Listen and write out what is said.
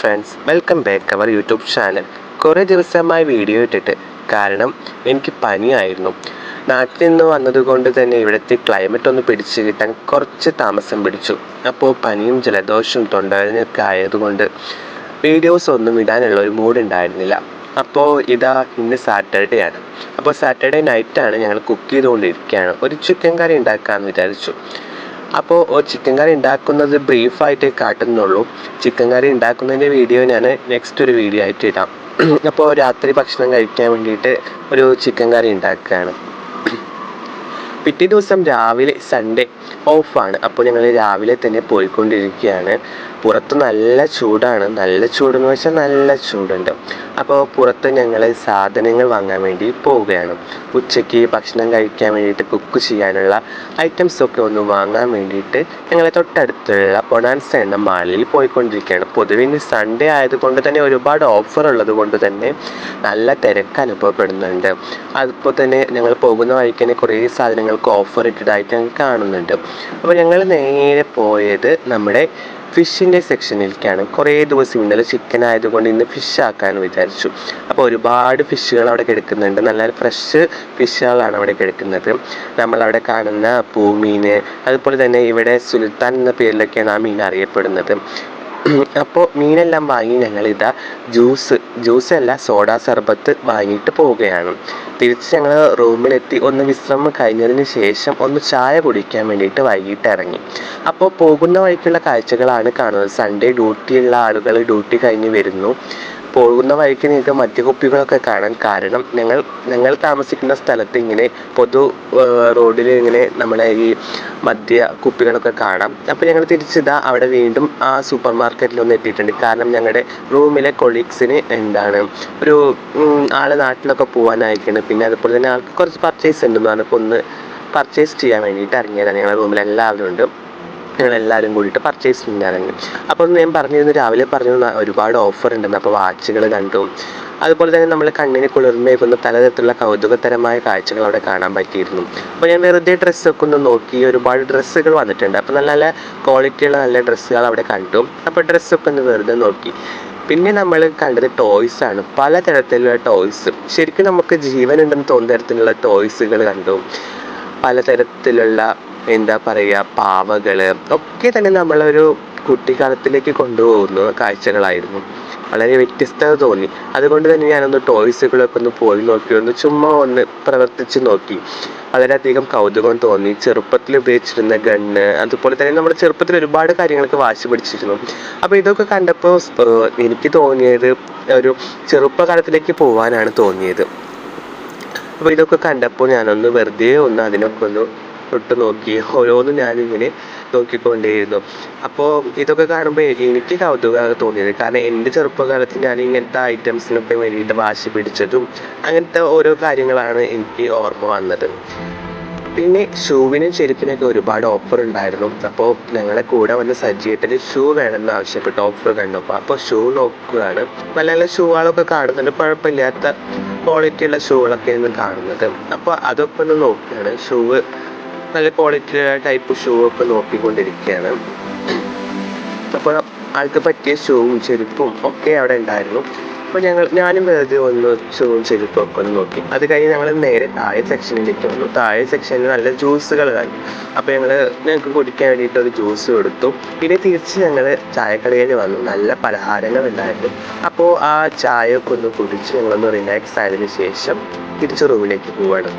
Friends welcome back our YouTube channel കുറേ ദിവസമായി video ഇട്ടിട്ട്. കാരണം എനിക്ക് പനിയായിരുന്നു. നാട്ടിൽ നിന്ന് വന്നതുകൊണ്ട് തന്നെ ഇവിടുത്തെ ക്ലൈമറ്റ് ഒന്ന് പിടിച്ച് കിട്ടാൻ കുറച്ച് താമസം പിടിച്ചു. അപ്പോൾ പനിയും ജലദോഷവും തൊണ്ടവേദനയൊക്കെ ആയതുകൊണ്ട് വീഡിയോസ് ഒന്നും ഇടാനുള്ള ഒരു മൂഡ് ഉണ്ടായിരുന്നില്ല. അപ്പോൾ ഇതാ ഇന്ന് സാറ്റർഡേ ആണ്. അപ്പോൾ സാറ്റർഡേ നൈറ്റാണ് ഞങ്ങൾ കുക്ക് ചെയ്തുകൊണ്ടിരിക്കുകയാണ്. ഒരു ചിക്കൻ കറി ഉണ്ടാക്കാമെന്ന് വിചാരിച്ചു. അപ്പോൾ ചിക്കൻ കറി ഉണ്ടാക്കുന്നത് ബ്രീഫായിട്ട് കാട്ടുന്നുള്ളൂ. ചിക്കൻ കറി ഉണ്ടാക്കുന്നതിന്റെ വീഡിയോ ഞാൻ നെക്സ്റ്റ് ഒരു വീഡിയോ ആയിട്ട് ഇടാം. അപ്പോൾ രാത്രി ഭക്ഷണം കഴിക്കാൻ വേണ്ടിയിട്ട് ഒരു ചിക്കൻ കറി ഉണ്ടാക്കുകയാണ്. പിറ്റേ ദിവസം രാവിലെ സൺഡേ ഓഫാണ് അപ്പോൾ ഞങ്ങൾ രാവിലെ തന്നെ പോയിക്കൊണ്ടിരിക്കുകയാണ്. പുറത്ത് നല്ല ചൂടാണ്. നല്ല ചൂടെന്ന് വെച്ചാൽ നല്ല ചൂടുണ്ട്. അപ്പോൾ പുറത്ത് ഞങ്ങൾ സാധനങ്ങൾ വാങ്ങാൻ വേണ്ടി പോവുകയാണ്. ഉച്ചയ്ക്ക് ഭക്ഷണം കഴിക്കാൻ വേണ്ടിയിട്ട് കുക്ക് ചെയ്യാനുള്ള ഐറ്റംസ് ഒക്കെ ഒന്ന് വാങ്ങാൻ വേണ്ടിയിട്ട് ഞങ്ങൾ തൊട്ടടുത്തുള്ള ബൊണാൻസ എന്ന മാളിൽ പോയിക്കൊണ്ടിരിക്കുകയാണ്. പൊതുവെ ഇന്ന് സൺഡേ ആയതുകൊണ്ട് തന്നെ ഒരുപാട് ഓഫർ ഉള്ളത് കൊണ്ട് തന്നെ നല്ല തിരക്ക് അനുഭവപ്പെടുന്നുണ്ട്. അതിപ്പോൾ തന്നെ ഞങ്ങൾ പോകുന്ന വഴിക്ക് തന്നെ കുറേ സാധനങ്ങൾക്ക് ഓഫർ ഇട്ടതായിട്ട് ഞങ്ങൾ കാണുന്നുണ്ട്. അപ്പോൾ ഞങ്ങൾ നേരെ പോയത് നമ്മുടെ ഫിഷിന്റെ സെക്ഷനിലേക്കാണ്. കുറേ ദിവസം ഇന്നലെ ചിക്കൻ ആയതുകൊണ്ട് ഇന്ന് ഫിഷ് ആക്കാമെന്ന് വിചാരിച്ചു. അപ്പോൾ ഒരുപാട് ഫിഷുകൾ അവിടെ കിടക്കുന്നുണ്ട്. നല്ല ഫ്രഷ് ഫിഷുകളാണ് അവിടെ കിടക്കുന്നത്. നമ്മളവിടെ കാണുന്ന പൂമീൻ അതുപോലെ തന്നെ ഇവിടെ സുൽത്താൻ എന്ന പേരിലൊക്കെയാണ് ആ മീൻ അറിയപ്പെടുന്നത്. അപ്പോൾ മീനെല്ലാം വാങ്ങി ഞങ്ങളിതാ ജ്യൂസ് ജ്യൂസ് അല്ല സോഡ സർബത്ത് വാങ്ങിയിട്ട് പോവുകയാണ്. തിരിച്ച് ഞങ്ങൾ റൂമിലെത്തി ഒന്ന് വിശ്രമം കഴിഞ്ഞതിന് ശേഷം ഒന്ന് ചായ കുടിക്കാൻ വേണ്ടിയിട്ട് വൈകിട്ട് ഇറങ്ങി. അപ്പോൾ പോകുന്ന വഴിക്കുള്ള കാഴ്ചകളാണ് കാണുന്നത്. സൺഡേ ഡ്യൂട്ടിയുള്ള ആളുകൾ ഡ്യൂട്ടി കഴിഞ്ഞ് വരുന്നു. പോകുന്ന വഴിക്ക് നിങ്ങൾക്ക് മദ്യക്കുപ്പികളൊക്കെ കാണാൻ കാരണം ഞങ്ങൾ ഞങ്ങൾ താമസിക്കുന്ന സ്ഥലത്ത് ഇങ്ങനെ പൊതു റോഡിൽ ഇങ്ങനെ നമ്മളെ ഈ മദ്യ കുപ്പികളൊക്കെ കാണാം. അപ്പോൾ ഞങ്ങൾ തിരിച്ചിതാ അവിടെ വീണ്ടും ആ സൂപ്പർ മാർക്കറ്റിൽ ഒന്ന് എത്തിയിട്ടുണ്ട്. കാരണം ഞങ്ങളുടെ റൂമിലെ കൊളീഗ്സിന് എന്താണ് ഒരു ആൾ നാട്ടിലൊക്കെ പോകാനായിരിക്കണം പിന്നെ അതുപോലെ തന്നെ ആൾക്ക് കുറച്ച് പർച്ചേസ് ഉണ്ടെന്ന് പറഞ്ഞപ്പോൾ ഒന്ന് പർച്ചേസ് ചെയ്യാൻ വേണ്ടിയിട്ട് ഇറങ്ങിയതാണ് ഞങ്ങളുടെ റൂമിൽ. എല്ലാവരും ഉണ്ട്. ഞങ്ങൾ എല്ലാവരും കൂടിയിട്ട് പർച്ചേസ് ചെയ്യാനാണ് അപ്പോൾ ഞാൻ പറഞ്ഞിരുന്നു രാവിലെ പറഞ്ഞിരുന്നു ഒരുപാട് ഓഫർ ഉണ്ടെന്ന് അപ്പോൾ വാച്ചുകൾ കണ്ടു. അതുപോലെ തന്നെ നമ്മൾ കണ്ണിന് കുളിർമയേക്കുന്ന പലതരത്തിലുള്ള കൗതുകതരമായ കാഴ്ചകൾ അവിടെ കാണാൻ പറ്റിയിരുന്നു. അപ്പോൾ ഞാൻ വെറുതെ ഡ്രസ്സൊക്കെ ഒന്ന് നോക്കി ഒരുപാട് ഡ്രസ്സുകൾ വന്നിട്ടുണ്ട്. അപ്പോൾ നല്ല നല്ല ക്വാളിറ്റിയുള്ള നല്ല ഡ്രസ്സുകൾ അവിടെ കണ്ടു. അപ്പോൾ ഡ്രസ്സൊക്കെ ഒന്ന് വെറുതെ നോക്കി. പിന്നെ നമ്മൾ കണ്ടത് ടോയ്സ് ആണ്. പലതരത്തിലുള്ള ടോയ്സ് ശരിക്കും നമുക്ക് ജീവനുണ്ടെന്ന് തോന്നുന്ന തരത്തിലുള്ള ടോയ്സുകൾ കണ്ടു. പലതരത്തിലുള്ള എന്താ പറയുക പാവകൾ ഒക്കെ തന്നെ നമ്മളൊരു കുട്ടിക്കാലത്തിലേക്ക് കൊണ്ടുപോകുന്ന കാഴ്ചകളായിരുന്നു. വളരെ വ്യത്യസ്തത തോന്നി. അതുകൊണ്ട് തന്നെ ഞാനൊന്ന് ടോയ്സുകളൊക്കെ ഒന്ന് പോയി നോക്കി ഒന്ന് ചുമ്മാ ഒന്ന് പ്രവർത്തിച്ച് നോക്കി. വളരെയധികം കൗതുകം തോന്നി. ചെറുപ്പത്തിൽ ഉപയോഗിച്ചിരുന്ന ഗണ്ണ് അതുപോലെ തന്നെ നമ്മുടെ ചെറുപ്പത്തിൽ ഒരുപാട് കാര്യങ്ങൾക്ക് വാശി പിടിച്ചിരുന്നു. അപ്പോൾ ഇതൊക്കെ കണ്ടപ്പോൾ എനിക്ക് തോന്നിയത് ഒരു ചെറുപ്പകാലത്തിലേക്ക് പോകാനാണ് തോന്നിയത്. അപ്പോൾ ഇതൊക്കെ കണ്ടപ്പോൾ ഞാനൊന്ന് വെറുതെ ഒന്ന് അതിനൊക്കെ ഒന്ന് തൊട്ട് നോക്കി. ഓരോന്നും ഞാനിങ്ങനെ നോക്കിക്കൊണ്ടേയിരുന്നു. അപ്പോൾ ഇതൊക്കെ കാണുമ്പോൾ എനിക്ക് കൗതുകമാണ് തോന്നിയത്. കാരണം എന്റെ ചെറുപ്പകാലത്ത് ഞാൻ ഇങ്ങനത്തെ ഐറ്റംസിനൊക്കെ വേണ്ടിയിട്ട് വാശി പിടിച്ചതും അങ്ങനത്തെ ഓരോ കാര്യങ്ങളാണ് എനിക്ക് ഓർമ്മ വന്നത്. പിന്നെ ഷൂവിനും ചെരുപ്പിനൊക്കെ ഒരുപാട് ഓഫർ ഉണ്ടായിരുന്നു. അപ്പോൾ ഞങ്ങളെ കൂടെ വന്ന സജ്ജിയേട്ടന് ഷൂ വേണമെന്ന് ആവശ്യപ്പെട്ട് ഓഫർ കണ്ടപ്പോൾ അപ്പോൾ ഷൂ നോക്കുകയാണ്. നല്ല നല്ല ഷൂകളൊക്കെ കാണുന്നുണ്ട്. കുഴപ്പമില്ലാത്ത ക്വാളിറ്റിയുള്ള ഷൂകളൊക്കെയാണ് കാണുന്നത്. അപ്പോൾ അതൊക്കെ ഒന്ന് നോക്കുകയാണ്. ഷൂവ് നല്ല ക്വാളിറ്റി ടൈപ്പ് ഷൂ ഒക്കെ നോക്കിക്കൊണ്ടിരിക്കുകയാണ്. അപ്പോൾ ആൾക്ക് പറ്റിയ ഷൂവും ചെരുപ്പും ഒക്കെ അവിടെ ഉണ്ടായിരുന്നു. അപ്പോൾ ഞങ്ങൾ ഞാനും വെറുതെ ഒന്ന് ഷൂവും ചെരുപ്പും ഒക്കെ ഒന്ന് നോക്കി. അത് കഴിഞ്ഞ് ഞങ്ങൾ നേരെ താഴെ സെക്ഷനിലേക്ക് വന്നു. താഴെ സെക്ഷനിൽ നല്ല ജ്യൂസുകൾ കാണും അപ്പോൾ ഞങ്ങൾ ഞങ്ങൾക്ക് കുടിക്കാൻ വേണ്ടിയിട്ട് ഒരു ജ്യൂസ് കൊടുത്തു. പിന്നെ തിരിച്ച് ഞങ്ങൾ ചായക്കടയിൽ വന്നു. നല്ല പലഹാരങ്ങൾ ഉണ്ടായിരുന്നു. അപ്പോൾ ആ ചായ ഒക്കെ ഒന്ന് കുടിച്ച് ഞങ്ങളൊന്ന് റിലാക്സ് ആയതിനു ശേഷം തിരിച്ച് റൂമിലേക്ക് പോവാണ്.